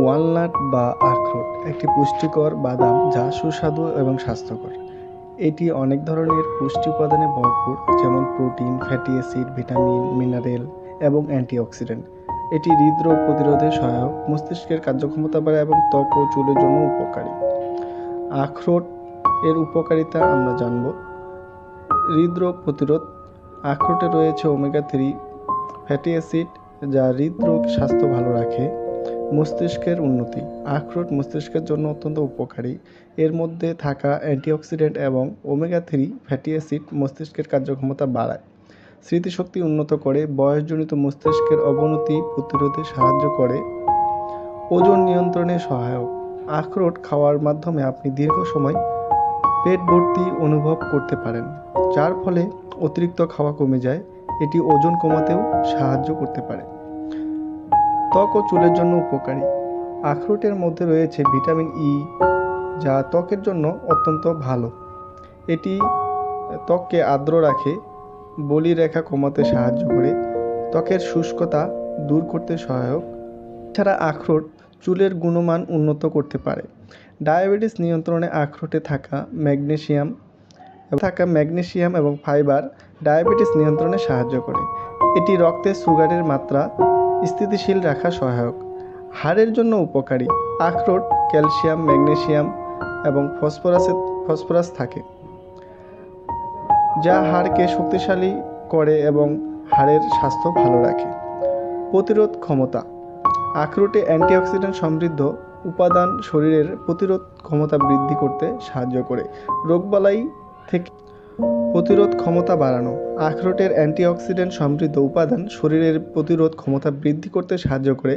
Walnut বা আখরোট, একটি পুষ্টিকর বাদাম যা সুস্বাদু এবং স্বাস্থ্যকর। এটি অনেক ধরনের পুষ্টি উপাদানে ভরপুর, যেমন protein, fatty acid, vitamin, mineral এবং অ্যান্টিঅক্সিডেন্ট। এটি হৃদরোগ প্রতিরোধে সহায়ক, মস্তিষ্কের কার্যক্ষমতা বাড়ায় এবং ত্বক ও চুলের জন্য উপকারী। আখরোট এর উপকারিতা আমরা জানব। হৃদরোগ প্রতিরোধ, আখরোটে রয়েছে ওমেগা থ্রি ফ্যাটি অ্যাসিড যা হৃদরোগ স্বাস্থ্য ভালো রাখে। মস্তিষ্কের উন্নতি। আখরোট মস্তিষ্কের জন্য অত্যন্ত উপকারী। এর মধ্যে থাকা অ্যান্টিঅক্সিডেন্ট এবং ওমেগা থ্রি ফ্যাটি অ্যাসিড মস্তিষ্কের কার্যক্ষমতা বাড়ায়। স্মৃতিশক্তি উন্নত করে, বয়সজনিত মস্তিষ্কের অবনতি প্রতিরোধে সাহায্য করে। ওজন নিয়ন্ত্রণে সহায়ক। আখরোট খাওয়ার মাধ্যমে আপনি দীর্ঘ সময় পেট ভর্তি অনুভব করতে পারেন, যার ফলে অতিরিক্ত খাওয়া কমে যায়। এটি ওজন কমাতেও সাহায্য করতে পারে। ত্বক ও চুলের জন্য উপকারী। আখরোটের মধ্যে রয়েছে ভিটামিন ই যা ত্বকের জন্য অত্যন্ত ভালো। এটি ত্বককে আর্দ্র রাখে বলি রেখা কমাতে সাহায্য করে, ত্বকের শুষ্কতা দূর করতে সহায়ক। এছাড়া আখরোট চুলের গুণমান উন্নত করতে পারে। ডায়াবেটিস নিয়ন্ত্রণে আখরোটে থাকা ম্যাগনেশিয়াম থাকা ম্যাগনেশিয়াম এবং ফাইবার ডায়াবেটিস নিয়ন্ত্রণে সাহায্য করে। এটি রক্তে সুগারের মাত্রা স্থিতিশীল রাখা সহায়ক। হাড়ের জন্য উপকারী। আখরোট, ক্যালসিয়াম, ম্যাগনেসিয়াম এবং ফসফরাসে ফসফরাস থাকে। যা হাড়কে শক্তিশালী করে এবং হাড়ের স্বাস্থ্য ভালো রাখে। প্রতিরোধ ক্ষমতা। আখরোটে অ্যান্টিঅক্সিডেন্ট সমৃদ্ধ উপাদান শরীরের প্রতিরোধ ক্ষমতা বৃদ্ধি করতে সাহায্য করে। রোগবালাই থেকে প্রতিরোধ ক্ষমতা বাড়ানো। আখরোটের অ্যান্টিঅক্সিডেন্ট সমৃদ্ধ উপাদান শরীরের প্রতিরোধ ক্ষমতা বৃদ্ধি করতে সাহায্য করে।